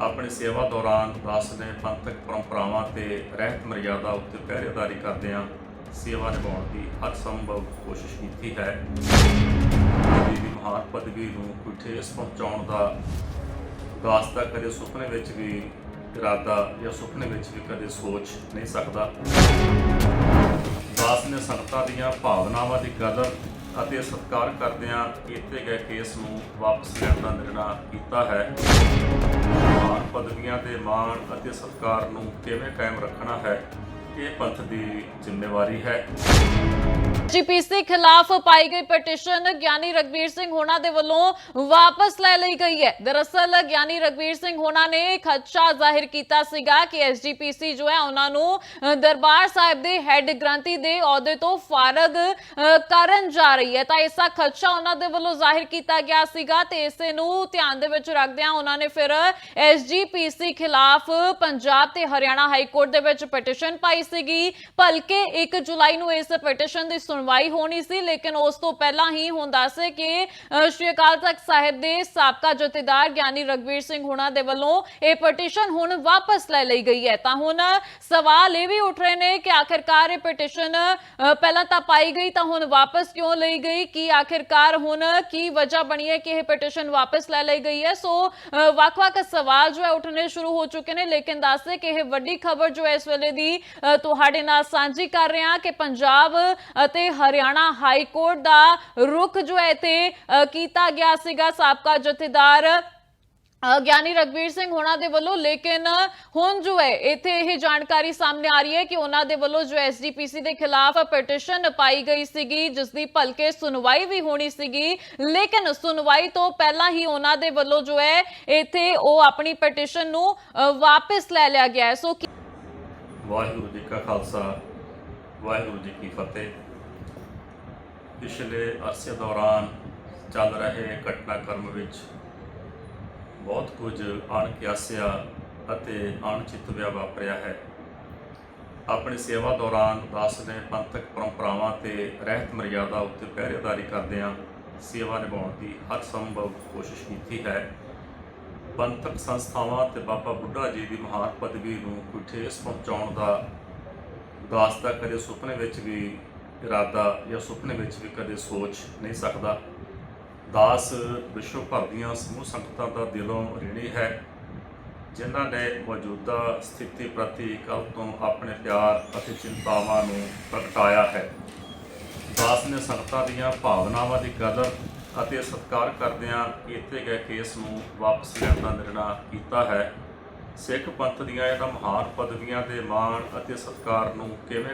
ਆਪਣੀ ਸੇਵਾ ਦੌਰਾਨ ਦਾਸ ਨੇ ਪੰਥਕ ਪਰੰਪਰਾਵਾਂ ਤੇ ਰਹਿਤ ਮਰਿਆਦਾ ਉੱਤੇ ਪਹਿਰੇਦਾਰੀ ਕਰਦਿਆਂ ਸੇਵਾ ਨਿਭਾਉਣ ਦੀ ਹਰ ਸੰਭਵ ਕੋਸ਼ਿਸ਼ ਕੀਤੀ ਹੈ। ਦੀ ਮਹਾਨ ਪਦਵੀ ਨੂੰ ਕੋਈ ਠੇਸ ਪਹੁੰਚਾਉਣ ਦਾ ਦਾਸ ਦਾ ਕਦੇ ਸੁਪਨੇ ਵਿੱਚ ਵੀ ਇਰਾਦਾ ਜਾਂ ਸੁਪਨੇ ਵਿੱਚ ਵੀ ਕਦੇ ਸੋਚ ਨਹੀਂ ਸਕਦਾ। ਦਾਸ ਨੇ ਸੰਗਤਾਂ ਦੀਆਂ ਭਾਵਨਾਵਾਂ ਦੀ ਕਦਰ ਅਤੇ ਸਤਿਕਾਰ ਕਰਦਿਆਂ ਕੀਤੇ ਗਏ ਕੇਸ ਨੂੰ ਵਾਪਸ ਲੈਣ ਦਾ ਨਿਰਣਾ ਕੀਤਾ ਹੈ। ਪਦਵੀਆਂ ਦੇ ਮਾਣ ਅਤੇ ਸਤਿਕਾਰ ਨੂੰ ਕਿਵੇਂ ਕਾਇਮ ਰੱਖਣਾ ਹੈ? ਇਹ ਪੰਥ ਦੀ ਜ਼ਿੰਮੇਵਾਰੀ ਹੈ। ਜੀਪੀਸੀ ਖਿਲਾਫ ਪਾਈ ਗਈ ਪਟੀਸ਼ਨ ਗਿਆਨੀ ਰਗਵੀਰ ਸਿੰਘ ਹੋਣਾ ਦੇ ਵੱਲੋਂ ਵਾਪਸ ਲੈ ਲਈ ਗਈ ਹੈ। ਦਰਅਸਲ ਗਿਆਨੀ ਰਗਵੀਰ ਸਿੰਘ ਹੋਣਾ ਨੇ ਖਦਸ਼ਾ ਜ਼ਾਹਿਰ ਕੀਤਾ ਸੀਗਾ ਕਿ ਐਸਜੀਪੀਸੀ ਜੋ ਹੈ, ਉਹਨਾਂ ਨੂੰ ਦਰਬਾਰ ਸਾਹਿਬ ਦੇ ਹੈੱਡ ਗ੍ਰੰਥੀ ਦੇ ਅਹੁਦੇ ਤੋਂ ਫਾਰਗ ਕਰਨ ਜਾ ਰਹੀ ਹੈ। ਤਾਂ ਇਸਾ ਖਦਸ਼ਾ ਉਹਨਾਂ ਦੇ ਵੱਲੋਂ ਜ਼ਾਹਿਰ ਕੀਤਾ ਗਿਆ ਸੀਗਾ ਤੇ ਇਸੇ ਨੂੰ ਧਿਆਨ ਦੇ ਵਿੱਚ ਰੱਖਦਿਆਂ ਉਹਨਾਂ ਨੇ ਫਿਰ ਐਸਜੀਪੀਸੀ ਖਿਲਾਫ ਪੰਜਾਬ ਤੇ ਹਰਿਆਣਾ ਹਾਈ ਕੋਰਟ ਦੇ ਵਿੱਚ ਪਟੀਸ਼ਨ ਪਾਈ ਸੀਗੀ। ਭਲਕੇ 1 ਜੁਲਾਈ ਨੂੰ ਇਸ ਪਟੀਸ਼ਨ ਦੀ ਸੁਣਵਾਈ ਹੋਣੀ ਸੀ ਲੇਕਿਨ ਉਸ ਤੋਂ ਪਹਿਲਾਂ ਹੀ ਹੁਣ ਦੱਸੇ ਕਿ ਅ, ਸ਼੍ਰੀ ਅਕਾਲ ਤਖਤ ਸਾਹਿਬ ਦੇ ਸਾਬਕਾ ਜਥੇਦਾਰ ਗਿਆਨੀ ਰਗਵੀਰ ਸਿੰਘ ਹੁਣਾ ਦੇ ਵੱਲੋਂ ਇਹ ਪਟੀਸ਼ਨ ਹੁਣ ਵਾਪਸ ਲੈ ਲਈ ਗਈ ਹੈ। ਤਾਂ ਹੁਣ ਸਵਾਲ ਇਹ ਵੀ ਉੱਠ ਰਹੇ ਨੇ ਕਿ ਆਖਿਰਕਾਰ ਇਹ ਪਟੀਸ਼ਨ ਅ, ਪਹਿਲਾਂ ਤਾਂ ਪਾਈ ਗਈ ਤਾਂ ਹੁਣ ਵਾਪਸ ਕਿਉਂ ਲਈ ਗਈ? ਕੀ ਆਖਿਰਕਾਰ ਹੁਣ ਕੀ ਵਜ੍ਹਾ ਬਣੀ ਹੈ ਕਿ ਇਹ ਪਟੀਸ਼ਨ ਵਾਪਸ ਲੈ ਲਈ ਗਈ ਹੈ? ਸੋ ਅ, ਵੱਖ-ਵੱਖ ਸਵਾਲ ਜੋ ਹੈ ਉੱਠਣੇ ਸ਼ੁਰੂ ਹੋ ਚੁੱਕੇ ਨੇ ਲੇਕਿਨ ਦੱਸਦੇ ਕਿ ਇਹ ਵੱਡੀ ਖਬਰ ਜੋ ਹੈ ਇਸ ਵੇਲੇ ਦੀ ਅ, ਤੁਹਾਡੇ ਨਾਲ ਸਾਂਝੀ ਕਰ ਰਹੇ ਹਾਂ ਕਿ ਪੰਜਾਬ ਅਤੇ ਹਰਿਆਣਾ ਹਾਈ ਕੋਰਟ ਦਾ ਰੁਖ ਜੋ ਹੈ ਤੇ ਕੀਤਾ ਗਿਆ ਸੀਗਾ ਸਾਬਕਾ ਜਥੇਦਾਰ ਗਿਆਨੀ ਰਗਵੀਰ ਸਿੰਘ ਹੋਣਾ ਦੇ ਵੱਲੋਂ। ਲੇਕਿਨ ਹੁਣ ਜੋ ਹੈ ਇੱਥੇ ਇਹ ਜਾਣਕਾਰੀ ਸਾਹਮਣੇ ਆ ਰਹੀ ਹੈ ਕਿ ਉਹਨਾਂ ਦੇ ਵੱਲੋਂ ਜੋ ਐਸਜੀਪੀਸੀ ਦੇ ਖਿਲਾਫ ਪਟੀਸ਼ਨ ਪਾਈ ਗਈ ਸੀਗੀ ਜਿਸ ਦੀ ਭਲਕੇ ਸੁਣਵਾਈ ਵੀ ਹੋਣੀ ਸੀਗੀ। ਲੇਕਿਨ ਸੁਣਵਾਈ ਤੋਂ ਪਹਿਲਾਂ ਹੀ ਉਹਨਾਂ ਦੇ ਵੱਲੋਂ ਜੋ ਹੈ ਇੱਥੇ ਉਹ ਆਪਣੀ ਪਟੀਸ਼ਨ ਨੂੰ ਅ, ਵਾਪਸ ਲੈ ਲਿਆ ਗਿਆ ਹੈ। ਸੋ ਵਾਹਿਗੁਰੂ ਜੀ ਕਾ ਖਾਲਸਾ, ਵਾਹਿਗੁਰੂ ਜੀ ਕੀ ਫਤਿਹ। ਪਿਛਲੇ ਅਰਸੇ ਦੌਰਾਨ ਚੱਲ ਰਹੇ ਘਟਨਾਕ੍ਰਮ ਵਿੱਚ ਬਹੁਤ ਕੁਝ ਅਣਕਿਆਸਿਆ ਅਤੇ ਅਣਚਿਤਵਿਆ ਵਾਪਰਿਆ ਹੈ। ਆਪਣੀ ਸੇਵਾ ਦੌਰਾਨ ਦਾਸ ਨੇ ਪੰਥਕ ਪਰੰਪਰਾਵਾਂ ਤੇ ਰਹਿਤ ਮਰਿਆਦਾ ਉੱਤੇ ਪਹਿਰੇਦਾਰੀ ਕਰਦਿਆਂ ਸੇਵਾ ਨਿਭਾਉਣ ਦੀ ਹਰ ਸੰਭਵ ਕੋਸ਼ਿਸ਼ ਕੀਤੀ ਹੈ। ਪੰਥਕ ਸੰਸਥਾਵਾਂ ਤੇ ਬਾਬਾ ਬੁੱਢਾ ਜੀ ਦੀ ਮਹਾਨ ਪਦਵੀ ਨੂੰ ਕੋਈ ਠੇਸ ਪਹੁੰਚਾਉਣ ਦਾ ਦਾਸ ਦਾ ਕਦੇ ਸੁਪਨੇ ਵਿੱਚ ਵੀ ਇਰਾਦਾ ਜਾਂ ਸੁਪਨੇ ਵਿੱਚ ਵੀ ਕਦੇ ਸੋਚ ਨਹੀਂ ਸਕਦਾ। ਦਾਸ ਵਿਸ਼ਵ ਭਰ ਦੀਆਂ ਸਮੂਹ ਸੰਗਤਾਂ ਦਾ ਦਿਲੋਂ ঋਣੀ ਹੈ, ਜਿਨ੍ਹਾਂ ਨੇ ਮੌਜੂਦਾ ਸਥਿਤੀ ਪ੍ਰਤੀ ਕੱਲ ਤੋਂ ਆਪਣੇ ਪਿਆਰ ਅਤੇ ਚਿੰਤਾਵਾਂ ਨੂੰ ਪ੍ਰਗਟਾਇਆ ਹੈ। ਦਾਸ ਨੇ ਸੰਗਤਾਂ ਦੀਆਂ ਭਾਵਨਾਵਾਂ ਦੀ ਕਦਰ ਅਤੇ ਸਤਿਕਾਰ ਕਰਦਿਆਂ ਕੀਤੇ ਗਏ ਕੇਸ ਨੂੰ ਵਾਪਸ ਲੈਣ ਦਾ ਨਿਰਣਾ ਕੀਤਾ ਹੈ। ਸਿੱਖ ਪੰਥ ਦੀਆਂ ਇਹਨਾਂ ਮਹਾਨ ਪਦਵੀਆਂ ਦੇ ਮਾਣ ਅਤੇ ਸਤਿਕਾਰ ਨੂੰ ਕਿਵੇਂ